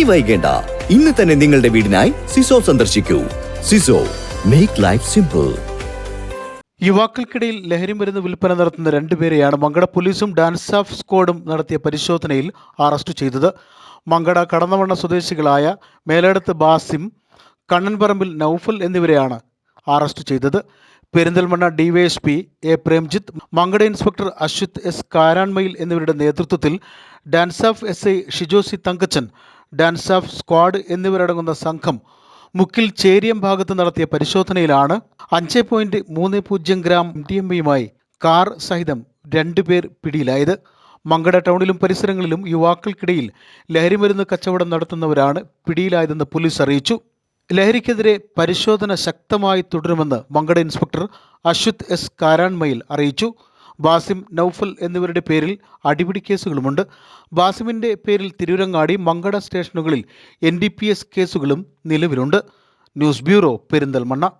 ഇനി വൈകേണ്ട. ഇന്ന് തന്നെ നിങ്ങളുടെ വീടിനായി സിസോ സന്ദർശിക്കൂ. സിസോ മേക്ക് ലൈഫ് സിമ്പിൾ യുവാക്കൾക്കിടയിൽ ലഹരി മരുന്ന് വിൽപ്പന നടത്തുന്ന രണ്ടുപേരെയാണ് മങ്കട പോലീസും ഡാൻസ് ഓഫ് സ്ക്വാഡും നടത്തിയ പരിശോധനയിൽ അറസ്റ്റ് ചെയ്തത്. മങ്കട കടന്നവണ്ണ സ്വദേശികളായ മേലടത്ത് ബാസിം കണ്ണൻപറമ്പിൽ നൌഫൽ എന്നിവരെയാണ് അറസ്റ്റ് ചെയ്തത്. Perinthalmanna DYSP A Premjith Mankada inspector Ashwith S കാരാൺമയിൽ എന്നിവരുടെ നേതൃത്വത്തിൽ ഡാൻസ് ഓഫ് എസ് ഐ ഷിജോസി തങ്കച്ചൻ ഡാൻസ് ഓഫ് സ്ക്വാഡ് എന്നിവരടങ്ങുന്ന സംഘം മുക്കിൽ ചേരിയം ഭാഗത്ത് നടത്തിയ പരിശോധനയിലാണ് അഞ്ച് പോയിന്റ് മൂന്ന് പൂജ്യം ഗ്രാം ഡി എം എയുമായി കാർ സഹിതം രണ്ടുപേർ പിടിയിലായത്. മങ്കട ടൗണിലും പരിസരങ്ങളിലും യുവാക്കൾക്കിടയിൽ ലഹരിമരുന്ന് കച്ചവടം നടത്തുന്നവരാണ് പിടിയിലായതെന്ന് പോലീസ് അറിയിച്ചു. ലഹരിക്കെതിരെ പരിശോധന ശക്തമായി തുടരുമെന്ന് മങ്കട ഇൻസ്പെക്ടർ അശ്വത് എസ് കാരാൺമയിൽ അറിയിച്ചു. ബാസിം നൌഫൽ എന്നിവരുടെ പേരിൽ അടിപിടി കേസുകളുമുണ്ട്. ബാസിമിന്റെ പേരിൽ തിരൂരങ്ങാടി മങ്കട സ്റ്റേഷനുകളിൽ എൻ കേസുകളും നിലവിലുണ്ട്. News bureau Perinthalmanna.